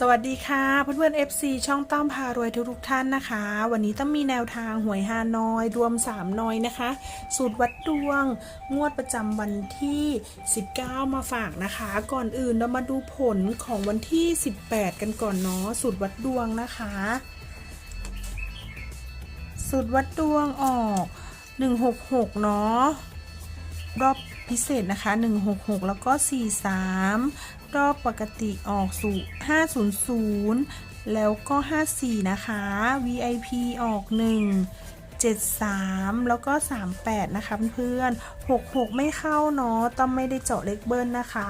สวัสดีค่ะเพื่อนๆ FC ช่องต้อมพารวยทุกๆท่านนะคะ วันนี้ต้องมีแนวทางหวยฮานอยรวม 3 นอยนะคะ สูตรวัดดวง งวดประจำวันที่ 19 มาฝากนะคะ ก่อนอื่นเรามาดูผลของวันที่ 18 กันก่อนเนาะสูตรวัดดวงนะคะ สูตรวัดดวงออก 166 เนาะรอบ พิเศษนะคะ 166 แล้วก็ 43 รอบปกติออกสู่ 500 แล้วก็ 54 นะคะ VIP ออก 1 73 แล้วก็ 38 นะคะเพื่อน66 ไม่เข้าเนาะต้องไม่ได้เจาะเล็กเบิ้ลนะคะ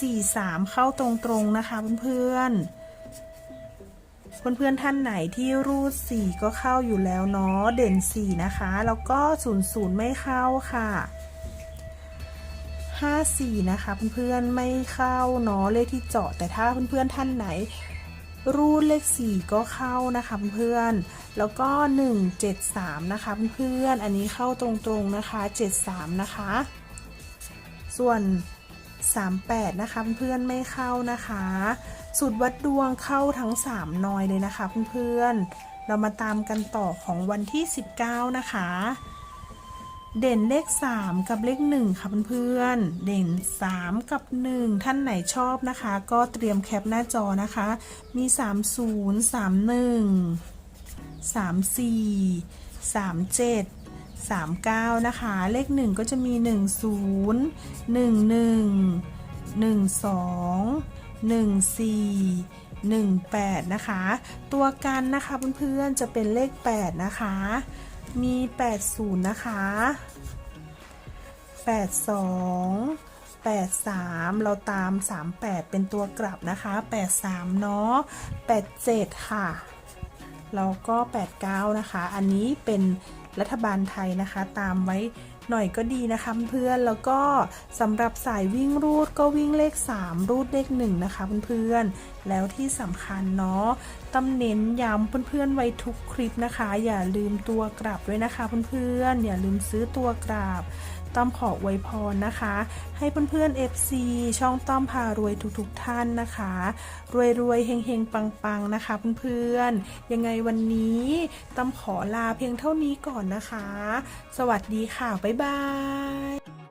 43 เข้าตรงๆนะคะเพื่อนๆเพื่อนๆท่านไหนที่รูด 4 ก็เข้าอยู่แล้วเนาะเด่น 4 นะคะ แล้วก็ 00 ไม่เข้าค่ะ 54 นะคะ เพื่อนๆไม่เข้าเนาะเลขที่เจาะแต่ถ้าเพื่อนๆท่านไหน รูดเลข 4 ก็เข้านะคะเพื่อนๆแล้วก็ 173 นะคะเพื่อนๆอันนี้เข้าตรงๆนะคะ 73 นะคะ ส่วน 38 นะคะเพื่อนๆไม่เข้านะคะสูตรวัดดวงเข้าทั้ง 3 นอยเลยนะคะเพื่อนๆเรามาตามกันต่อของวันที่ 19 นะคะ เด่นเลข 3 กับเลข 1 ค่ะเพื่อนๆ เด่น 3 กับ 1 ท่านไหนชอบนะคะ ก็เตรียมแคปหน้าจอนะคะ มี 30 31 34 37 39 นะคะ เลข 1 ก็จะมี 10 11 12 14 18 นะคะ ตัวกันนะคะเพื่อนๆ จะเป็นเลข 8 นะคะ มี 80 นะคะ 82 83 เราตาม 38 เป็นตัวกลับนะคะ 83 เนาะ 87 ค่ะ แล้วก็ 89 นะคะ อันนี้เป็นรัฐบาลไทยนะคะ ตามไว้ หน่อยก็ดีนะคะเพื่อนแล้วก็สำหรับสายวิ่งรูดก็วิ่งเลข 3 รูดเลข1นะคะเพื่อนๆแล้วที่สำคัญเนาะตำเน้นย้ำเพื่อนๆไว้ทุกคลิปนะคะ อย่าลืมตัวกลับด้วยนะคะเพื่อนๆอย่าลืมซื้อตัวกลับ ต้อมขออวยพรนะคะ ให้เพื่อนๆ FC ช่องต้อมพารวยทุกๆท่านนะคะ รวยๆเฮงๆ ปังๆ นะคะเพื่อนๆ ยังไงวันนี้ต้อมขอลาเพียงเท่านี้ก่อนนะคะ สวัสดีค่ะ บ๊ายบาย